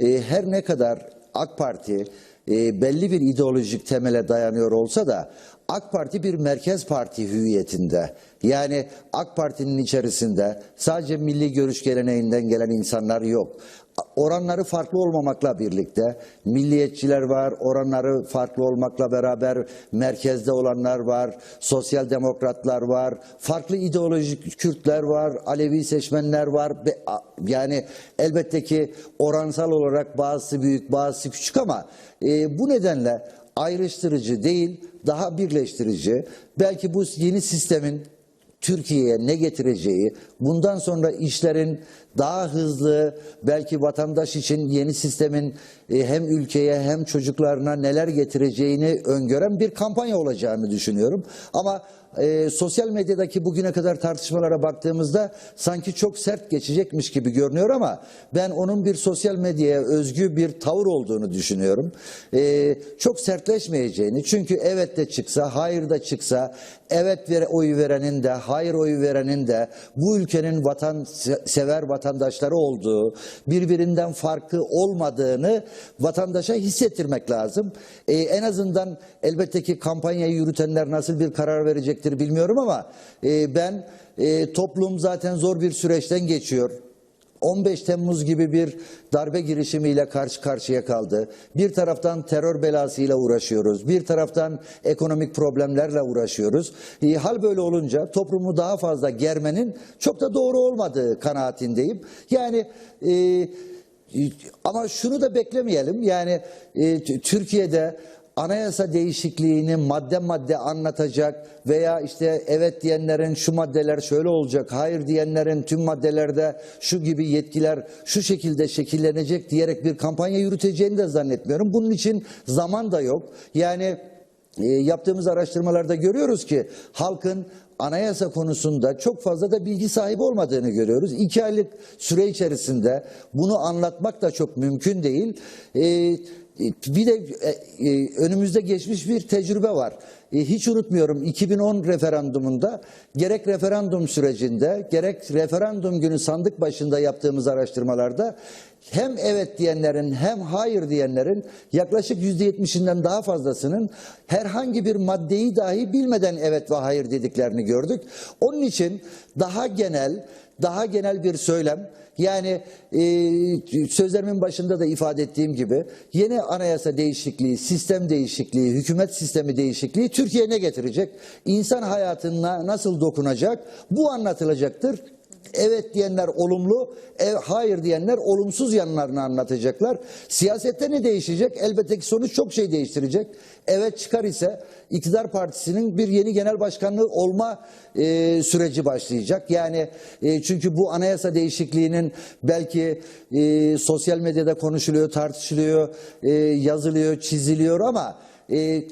e, her ne kadar AK Parti e, belli bir ideolojik temele dayanıyor olsa da AK Parti bir merkez parti hüviyetinde. Yani AK Parti'nin içerisinde sadece milli görüş geleneğinden gelen insanlar yok. Oranları farklı olmamakla birlikte milliyetçiler var, oranları farklı olmakla beraber merkezde olanlar var, sosyal demokratlar var, farklı ideolojik Kürtler var, Alevi seçmenler var. Yani elbette ki oransal olarak bazısı büyük, bazısı küçük ama e, bu nedenle ayrıştırıcı değil, daha birleştirici. Belki bu yeni sistemin Türkiye'ye ne getireceği, bundan sonra işlerin daha hızlı, belki vatandaş için yeni sistemin e, hem ülkeye hem çocuklarına neler getireceğini öngören bir kampanya olacağını düşünüyorum. Ama e, sosyal medyadaki bugüne kadar tartışmalara baktığımızda sanki çok sert geçecekmiş gibi görünüyor ama ben onun bir sosyal medyaya özgü bir tavır olduğunu düşünüyorum. E, çok sertleşmeyeceğini çünkü evet de çıksa, hayır da çıksa, evet vere, oyu verenin de, hayır oyu verenin de bu ülkenin vatan sever vatandaşları olduğu, birbirinden farkı olmadığını vatandaşa hissettirmek lazım. E, en azından elbette ki kampanyayı yürütenler nasıl bir karar verecektir bilmiyorum ama e, ben e, toplum zaten zor bir süreçten geçiyor. 15 Temmuz gibi bir darbe girişimiyle karşı karşıya kaldı. Bir taraftan terör belasıyla uğraşıyoruz. Bir taraftan ekonomik problemlerle uğraşıyoruz. E, hal böyle olunca toplumu daha fazla germenin çok da doğru olmadığı kanaatindeyim. Yani e, ama şunu da beklemeyelim. Yani e, Türkiye'de anayasa değişikliğini madde madde anlatacak veya işte evet diyenlerin şu maddeler şöyle olacak, hayır diyenlerin tüm maddelerde şu gibi yetkiler şu şekilde şekillenecek diyerek bir kampanya yürüteceğini de zannetmiyorum. Bunun için zaman da yok. Yani e, yaptığımız araştırmalarda görüyoruz ki halkın anayasa konusunda çok fazla da bilgi sahibi olmadığını görüyoruz. İki aylık süre içerisinde bunu anlatmak da çok mümkün değil. E, bir de e, e, önümüzde geçmiş bir tecrübe var. E, hiç unutmuyorum 2010 referandumunda gerek referandum sürecinde gerek referandum günü sandık başında yaptığımız araştırmalarda hem evet diyenlerin hem hayır diyenlerin yaklaşık %70'inden daha fazlasının herhangi bir maddeyi dahi bilmeden evet ve hayır dediklerini gördük. Onun için daha genel, daha genel bir söylem yani e, sözlerimin başında da ifade ettiğim gibi yeni anayasa değişikliği, sistem değişikliği, hükümet sistemi değişikliği Türkiye ne getirecek? İnsan hayatına nasıl dokunacak? Bu anlatılacaktır. Evet diyenler olumlu, ev, hayır diyenler olumsuz yanlarını anlatacaklar. Siyasette ne değişecek? Elbette ki sonuç çok şey değiştirecek. Evet çıkar ise iktidar partisinin bir yeni genel başkanlığı olma e, süreci başlayacak. Yani e, çünkü bu anayasa değişikliğinin belki e, sosyal medyada konuşuluyor, tartışılıyor, e, yazılıyor, çiziliyor ama e,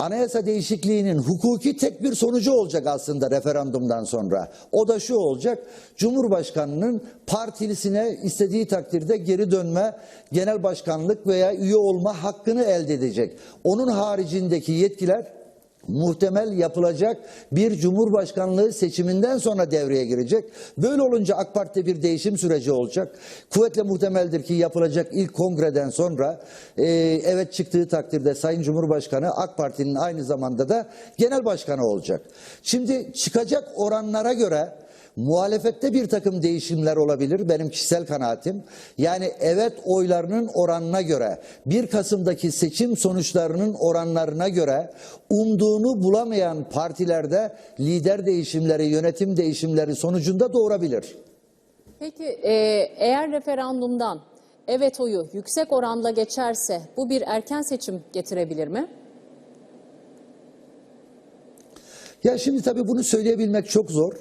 Anayasa değişikliğinin hukuki tek bir sonucu olacak aslında referandumdan sonra. O da şu olacak. Cumhurbaşkanının partilisine istediği takdirde geri dönme, genel başkanlık veya üye olma hakkını elde edecek. Onun haricindeki yetkiler muhtemel yapılacak bir cumhurbaşkanlığı seçiminden sonra devreye girecek. Böyle olunca AK Parti'de bir değişim süreci olacak. Kuvvetle muhtemeldir ki yapılacak ilk kongreden sonra e, evet çıktığı takdirde Sayın Cumhurbaşkanı AK Parti'nin aynı zamanda da genel başkanı olacak. Şimdi çıkacak oranlara göre Muhalefette bir takım değişimler olabilir benim kişisel kanaatim. Yani evet oylarının oranına göre 1 Kasım'daki seçim sonuçlarının oranlarına göre umduğunu bulamayan partilerde lider değişimleri, yönetim değişimleri sonucunda doğurabilir. Peki e, eğer referandumdan evet oyu yüksek oranla geçerse bu bir erken seçim getirebilir mi? Ya şimdi tabii bunu söyleyebilmek çok zor.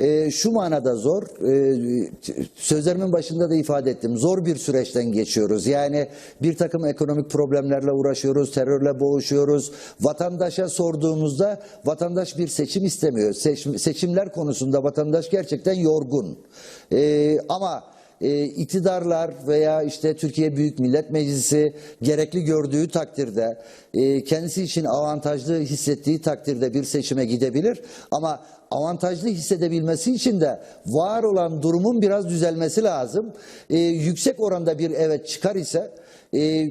Ee, şu manada zor, ee, sözlerimin başında da ifade ettim, zor bir süreçten geçiyoruz. Yani bir takım ekonomik problemlerle uğraşıyoruz, terörle boğuşuyoruz. Vatandaşa sorduğumuzda vatandaş bir seçim istemiyor. Seç- seçimler konusunda vatandaş gerçekten yorgun. Ee, ama e, iktidarlar veya işte Türkiye Büyük Millet Meclisi gerekli gördüğü takdirde e, kendisi için avantajlı hissettiği takdirde bir seçime gidebilir ama avantajlı hissedebilmesi için de var olan durumun biraz düzelmesi lazım. Ee, yüksek oranda bir evet çıkar ise e,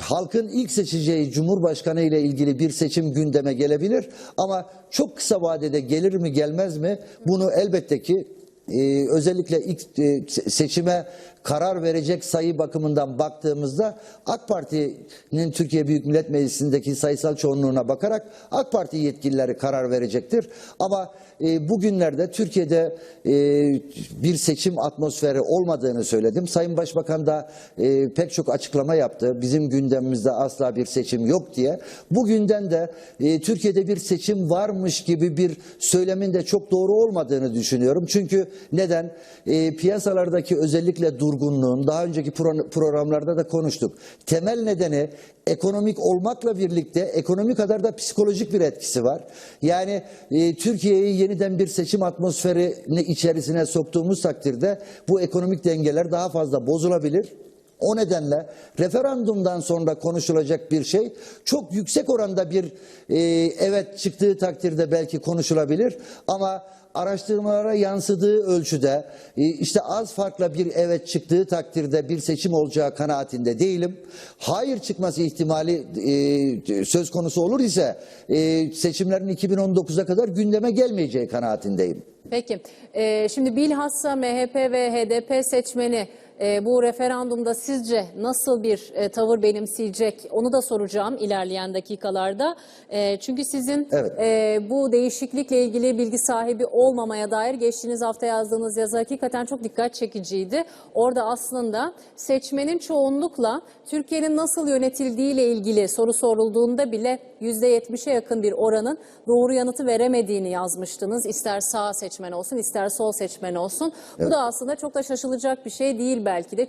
halkın ilk seçeceği Cumhurbaşkanı ile ilgili bir seçim gündeme gelebilir ama çok kısa vadede gelir mi gelmez mi bunu elbette ki e, özellikle ilk e, se- seçime karar verecek sayı bakımından baktığımızda AK Parti'nin Türkiye Büyük Millet Meclisi'ndeki sayısal çoğunluğuna bakarak AK Parti yetkilileri karar verecektir. Ama e, bugünlerde Türkiye'de e, bir seçim atmosferi olmadığını söyledim. Sayın Başbakan da e, pek çok açıklama yaptı. Bizim gündemimizde asla bir seçim yok diye. Bugünden de e, Türkiye'de bir seçim varmış gibi bir söylemin de çok doğru olmadığını düşünüyorum. Çünkü neden? E, piyasalardaki özellikle durgunluğun daha önceki pro- programlarda da konuştuk. Temel nedeni ekonomik olmakla birlikte ekonomi kadar da psikolojik bir etkisi var. Yani e, Türkiye'yi yeniden bir seçim atmosferini içerisine soktuğumuz takdirde bu ekonomik dengeler daha fazla bozulabilir. O nedenle referandumdan sonra konuşulacak bir şey çok yüksek oranda bir e, evet çıktığı takdirde belki konuşulabilir ama araştırmalara yansıdığı ölçüde e, işte az farkla bir evet çıktığı takdirde bir seçim olacağı kanaatinde değilim. Hayır çıkması ihtimali e, söz konusu olur ise e, seçimlerin 2019'a kadar gündeme gelmeyeceği kanaatindeyim. Peki, e, şimdi bilhassa MHP ve HDP seçmeni e, bu referandumda sizce nasıl bir e, tavır benimseyecek onu da soracağım ilerleyen dakikalarda. E, çünkü sizin Evet. e, bu değişiklikle ilgili bilgi sahibi olmamaya dair geçtiğiniz hafta yazdığınız yazı hakikaten çok dikkat çekiciydi. Orada aslında seçmenin çoğunlukla Türkiye'nin nasıl yönetildiğiyle ilgili soru sorulduğunda bile %70'e yakın bir oranın doğru yanıtı veremediğini yazmıştınız. İster sağ seçmen olsun ister sol seçmen olsun. Bu da aslında çok da şaşılacak bir şey değil belki de.